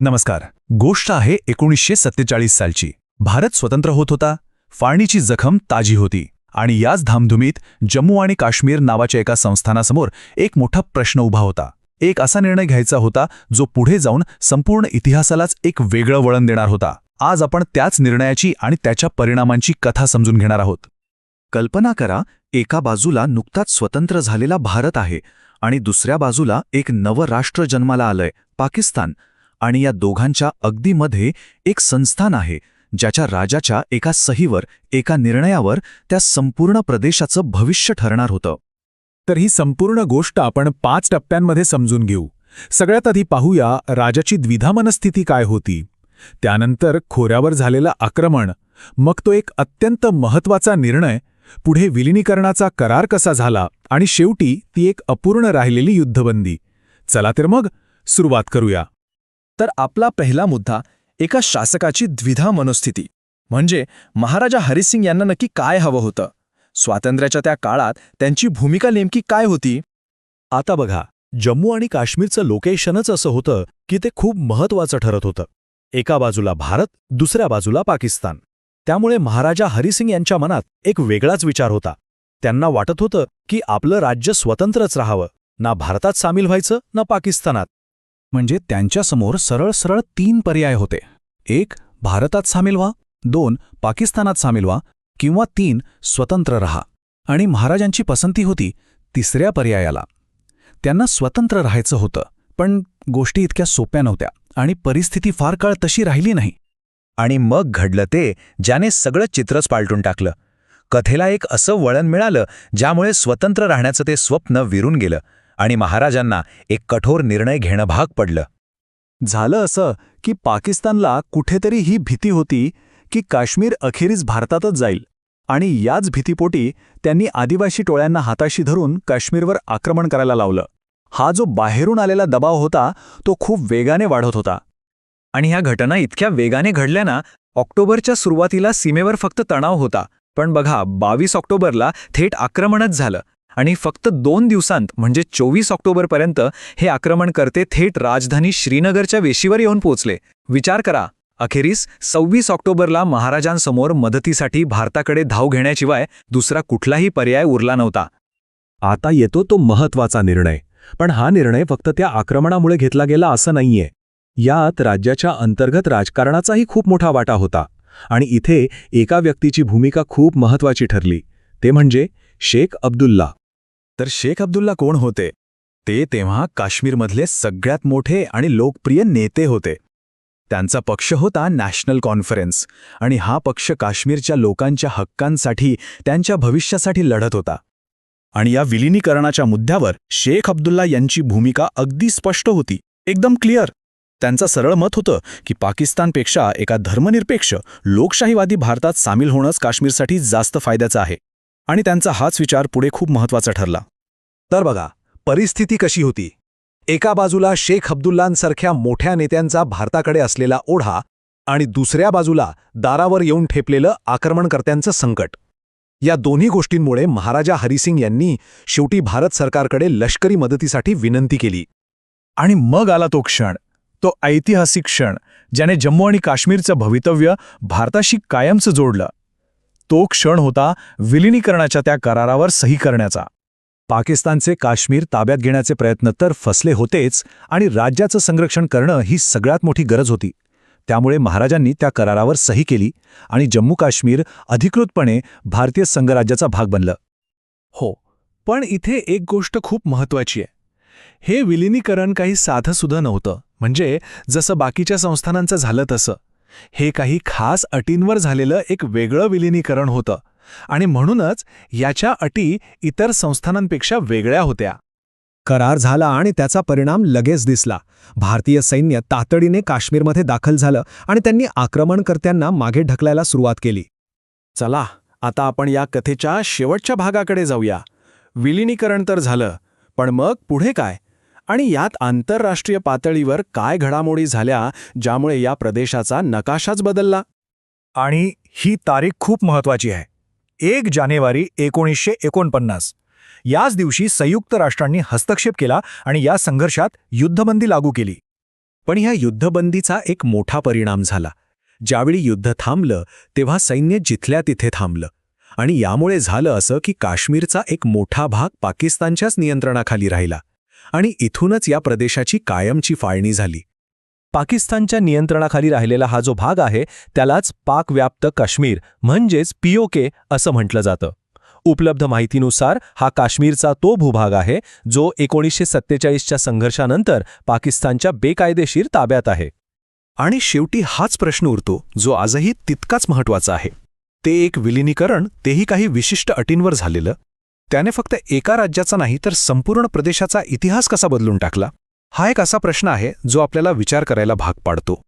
नमस्कार. गोष्ट आहे एकोणीसशे सत्तेचाळीस सालची. भारत स्वतंत्र होत होता. फाळणीची जखम ताजी होती. आणि याच धामधुमीत जम्मू आणि काश्मीर नावाच्या एका संस्थानासमोर एक मोठा प्रश्न उभा होता. एक असा निर्णय घ्यायचा होता जो पुढे जाऊन संपूर्ण इतिहासालाच एक वेगळं वळण देणार होता. आज आपण त्याच निर्णयाची आणि त्याच्या परिणामांची कथा समजून घेणार आहोत. कल्पना करा एका बाजूला नुकताच स्वतंत्र झालेला भारत आहे आणि दुसऱ्या बाजूला एक नवं राष्ट्र जन्माला आलंय पाकिस्तान. आणि या दोघांच्या अगदी मध्ये एक संस्थान आहे ज्याच्या राजाच्या एका सहीवर एका निर्णयावर त्या संपूर्ण प्रदेशाचं भविष्य ठरणार होतं. तर ही संपूर्ण गोष्ट आपण पाच टप्प्यांमध्ये समजून घेऊ. सगळ्यात आधी पाहूया राजाची द्विधा मनस्थिती काय होती. त्यानंतर खोऱ्यावर झालेलं आक्रमण मग तो एक अत्यंत महत्त्वाचा निर्णय पुढे विलिनीकरणाचा करार कसा झाला आणि शेवटी ती एक अपूर्ण राहिलेली युद्धबंदी. चला तर मग सुरुवात करूया. तर आपला पहिला मुद्दा एका शासकाची द्विधा मनोस्थिती. म्हणजे महाराजा हरिसिंग यांना नक्की काय हवं होतं? स्वातंत्र्याच्या त्या काळात त्यांची भूमिका नेमकी काय होती? आता बघा जम्मू आणि काश्मीरचं लोकेशनच असं होतं की ते खूप महत्वाचं ठरत होतं. एका बाजूला भारत दुसऱ्या बाजूला पाकिस्तान. त्यामुळे महाराजा हरिसिंग यांच्या मनात एक वेगळाच विचार होता. त्यांना वाटत होतं की आपलं राज्य स्वतंत्रच राहावं ना भारतात सामील व्हायचं ना पाकिस्तानात. म्हणजे त्यांच्यासमोर सरळ सरळ तीन पर्याय होते. एक भारतात सामील व्हा. दोन पाकिस्तानात सामील व्हा. किंवा तीन स्वतंत्र रहा. आणि महाराजांची पसंती होती तिसऱ्या पर्यायाला. त्यांना स्वतंत्र राहायचं होतं पण गोष्टी इतक्या सोप्या नव्हत्या आणि परिस्थिती फार काळ तशी राहिली नाही. आणि मग घडलं ते ज्याने सगळं चित्रच पालटून टाकलं. कथेला एक असं वळण मिळालं ज्यामुळे स्वतंत्र राहण्याचं ते स्वप्न विरून गेलं. आणि महाराजांना एक कठोर निर्णय घेणं भाग पडलं. झालं असं की पाकिस्तानला कुठेतरी ही भीती होती की काश्मीर अखेरीस भारतातच जाईल आणि याच भीतीपोटी त्यांनी आदिवासी टोळ्यांना हाताशी धरून काश्मीरवर आक्रमण करायला लावलं. हा जो बाहेरून आलेला दबाव होता तो खूप वेगाने वाढत होता. आणि ह्या घटना इतक्या वेगाने घडल्यानं ऑक्टोबरच्या सुरुवातीला सीमेवर फक्त तणाव होता. पण बघा बावीस ऑक्टोबरला थेट आक्रमणच झालं. आणि फक्त दोन दिवसांत म्हणजे चोवीस ऑक्टोबरपर्यंत हे आक्रमणकर्ते थेट राजधानी श्रीनगरच्या वेशीवर येऊन पोचले विचार करा. अखेरीस सव्वीस ऑक्टोबरला महाराजांसमोर मदतीसाठी भारताकडे धाव घेण्याशिवाय दुसरा कुठलाही पर्याय उरला नव्हता. आता येतो तो महत्त्वाचा निर्णय. पण हा निर्णय फक्त त्या आक्रमणामुळे घेतला गेला असं नाहीये. यात राज्याच्या अंतर्गत राजकारणाचाही खूप मोठा वाटा होता. आणि इथे एका व्यक्तीची भूमिका खूप महत्वाची ठरली. ते म्हणजे शेख अब्दुल्ला. तर शेख अब्दुल्ला कोण होते? ते तेव्हा काश्मीरमधले सगळ्यात मोठे आणि लोकप्रिय नेते होते. त्यांचा पक्ष होता नॅशनल कॉन्फरन्स आणि हा पक्ष काश्मीरच्या लोकांच्या हक्कांसाठी त्यांच्या भविष्यासाठी लढत होता. आणि या विलिनीकरणाच्या मुद्द्यावर शेख अब्दुल्ला यांची भूमिका अगदी स्पष्ट होती. एकदम क्लिअर. त्यांचं सरळ मत होतं की पाकिस्तानपेक्षा एका धर्मनिरपेक्ष लोकशाहीवादी भारतात सामील होणंच काश्मीरसाठी जास्त फायद्याचं आहे. आणि त्यांचा हाच विचार पुढे खूप महत्त्वाचा ठरला. तर बघा परिस्थिती कशी होती? एका बाजूला शेख अब्दुल्लांसारख्या मोठ्या नेत्यांचा भारताकडे असलेला ओढा आणि दुसऱ्या बाजूला दारावर येऊन ठेपलेलं आक्रमणकर्त्यांचं संकट. या दोन्ही गोष्टींमुळे महाराजा हरिसिंग यांनी शेवटी भारत सरकारकडे लष्करी मदतीसाठी विनंती केली. आणि मग आला तो क्षण तो ऐतिहासिक क्षण ज्याने जम्मू आणि काश्मीरचं भवितव्य भारताशी कायमचं जोडलं. तो क्षण होता विलिनीकरणाच्या त्या करारावर सही करण्याचा. पाकिस्तानचे काश्मीर ताब्यात घेण्याचे प्रयत्न तर फसले होतेच आणि राज्याचं संरक्षण करणं ही सगळ्यात मोठी गरज होती. त्यामुळे महाराजांनी त्या करारावर सही केली आणि जम्मू काश्मीर अधिकृतपणे भारतीय संघराज्याचा भाग बनलं. हो पण इथे एक गोष्ट खूप महत्वाची आहे. हे विलिनीकरण काही साधंसुद्धा नव्हतं. म्हणजे जसं बाकीच्या संस्थानांचं झालं तसं. हे काही खास अटींवर झालेलं एक वेगळं विलिनीकरण होतं आणि म्हणूनच याच्या अटी इतर संस्थानांपेक्षा वेगळ्या होत्या. करार झाला आणि त्याचा परिणाम लगेच दिसला. भारतीय सैन्य तातडीने काश्मीरमध्ये दाखल झालं आणि त्यांनी आक्रमणकर्त्यांना मागे ढकलायला सुरुवात केली. चला आता आपण या कथेच्या शेवटच्या भागाकडे जाऊया. विलिनीकरण तर झालं पण मग पुढे काय? आणि यात आंतरराष्ट्रीय पातळीवर काय घडामोडी झाल्या ज्यामुळे या प्रदेशाचा नकाशाच बदलला? आणि ही तारीख खूप महत्वाची आहे. एक जानेवारी एकोणीसशे एकोणपन्नास. याच दिवशी संयुक्त राष्ट्रांनी हस्तक्षेप केला आणि या संघर्षात युद्धबंदी लागू केली. पण ह्या युद्धबंदीचा एक मोठा परिणाम झाला. ज्यावेळी युद्ध थांबलं तेव्हा सैन्य जिथल्या तिथे थांबलं. आणि यामुळे झालं असं की काश्मीरचा एक मोठा भाग पाकिस्तानच्याच नियंत्रणाखाली राहिला. आणि इथूनच या प्रदेशाची कायमची फाळणी झाली. पाकिस्तानच्या नियंत्रणाखाली राहिलेला हा जो भाग आहे त्यालाच पाकव्याप्त काश्मीर म्हणजेच पीओके असं म्हटलं जातं. उपलब्ध माहितीनुसार हा काश्मीरचा तो भूभाग आहे जो एकोणीसशे सत्तेचाळीसच्या संघर्षानंतर पाकिस्तानच्या बेकायदेशीर ताब्यात आहे. आणि शेवटी हाच प्रश्न उरतो जो आजही तितकाच महत्त्वाचा आहे. ते एक विलिनीकरण तेही काही विशिष्ट अटींवर झालेलं? त्याने फक्त एका राज्याचा नाही तर संपूर्ण प्रदेशाचा इतिहास कसा बदलून टाकला? हा एक असा प्रश्न आहे जो आपल्याला विचार करायला भाग पाडतो.